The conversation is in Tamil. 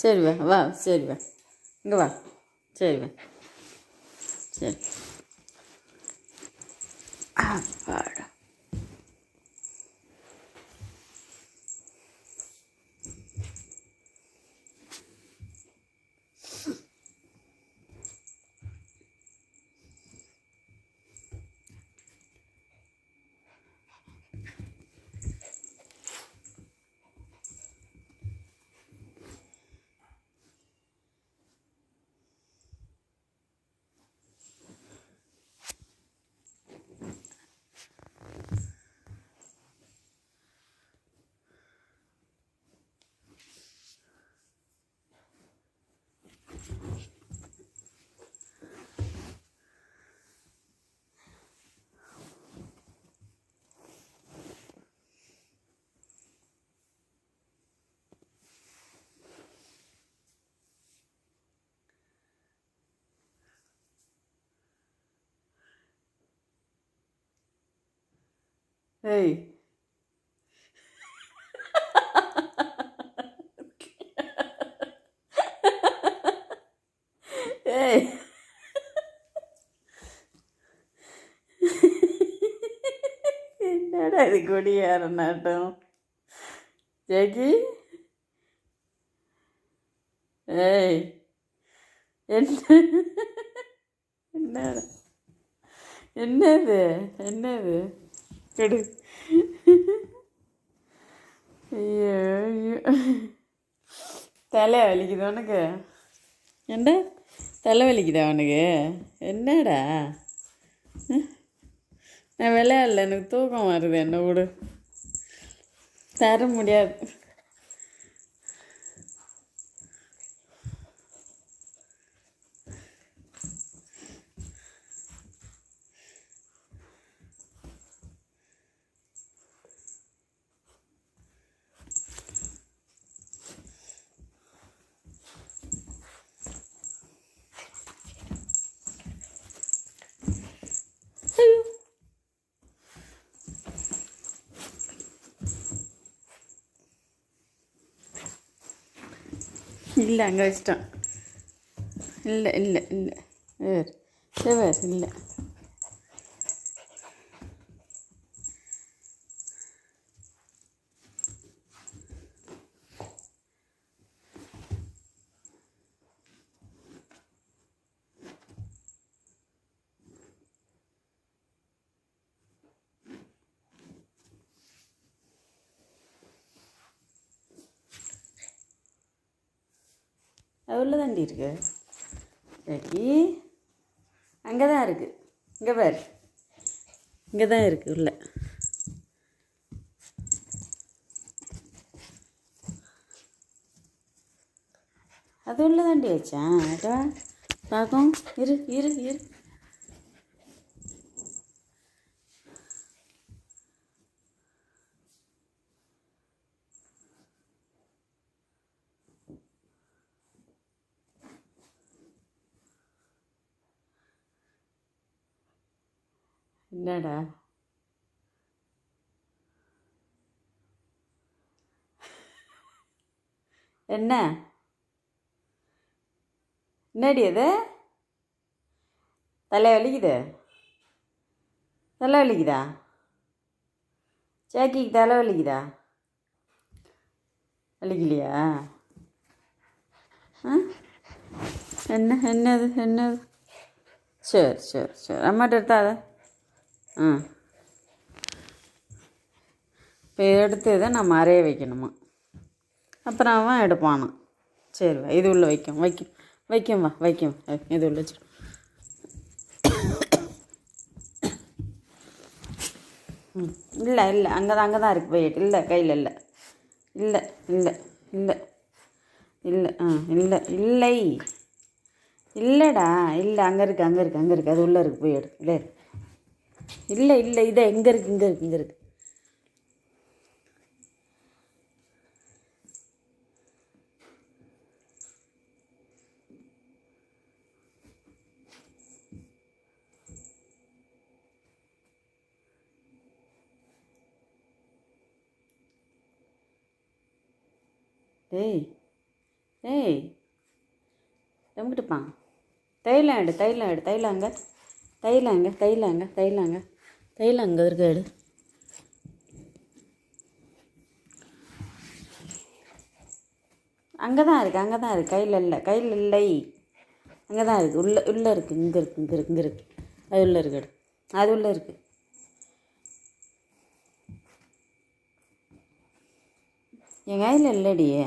சரி வா வா சரி வா. இங்கே வா. சரி வா. சரி. அப்பாடா. ஏய் ஏய் என்னடா இது கொடியார நாட்டம் ஜெகி? ஏய். என்ன? என்னடா? என்னது? என்னது கெடு. ஐயோ ஐயோ. தலை வலிக்குது உனக்கு? என்ன தலை வலிக்குதா உனக்கு? என்னடா? நான் விளையாடல எனக்கு தூக்கம் வருது என்ன விடு. தர முடியாது. இல்லை அங்கே வச்சிட்டோம் இல்லை இல்லை இல்லை வேறு வேறு இல்லை தாண்டி இருக்கு. ரெடி அங்கே தான் இருக்குது இங்கே பாரு. இங்கே தான் இருக்குது உள்ள. அது உள்ள தாண்டி வச்சேன். அடா பார்க்கும் இரு இரு இரு. என்னடா? என்ன? என்னடி அது? தலை வலிக்குது? தலை வலிக்குதா? சேக்கிக்கு தலை வலிக்குதா? வலிக்கலையா? ஆ? என்ன என்னது என்னது? சரி சரி சரி. அம்மாட்ட எடுத்தாத. ஆ. இப்போ எடுத்து இதை நம்ம மறைய வைக்கணுமா? அப்புறம் அவன் எடுப்பானா. சரி வா இது உள்ள வைக்கும் வைக்கும் வைக்கும் வா வைக்கும் இது உள்ள வச்சு. ம் இல்லை இல்லை அங்கே தான் அங்கே தான் இருக்குது போயிட்டு இல்லை கையில் இல்லை. இல்லை இல்லை இல்லை. இல்லை ஆ இல்லை இல்லை. இல்லைடா இல்லை அங்கே இருக்குது அங்கே இருக்குது அங்கே இருக்குது அது உள்ளே இருக்குது போய் எடு. இல்லை இல்லை இல்லை இதை எங்கே இருக்குது இங்கே இருக்குது இங்கே இருக்குது டேய் ஏய் எம்பிட்டுப்பான் தைலம் எடு தைலம் எடு தைலாங்க தைலாங்க தைலாங்க தைலாங்க. தைலம் அங்கே அங்கே இருக்க எடு அங்கே தான் இருக்குது அங்கே தான் இருக்குது கையில் இல்லை கையில் இல்லை. அங்கே தான் இருக்குது உள்ளே உள்ளே இருக்குது இங்கே இருக்குது இங்கே இருக்குது இங்கே இருக்குது அது உள்ளே இருக்குது அது உள்ளே இருக்குது என் கையில் இல்லைடியே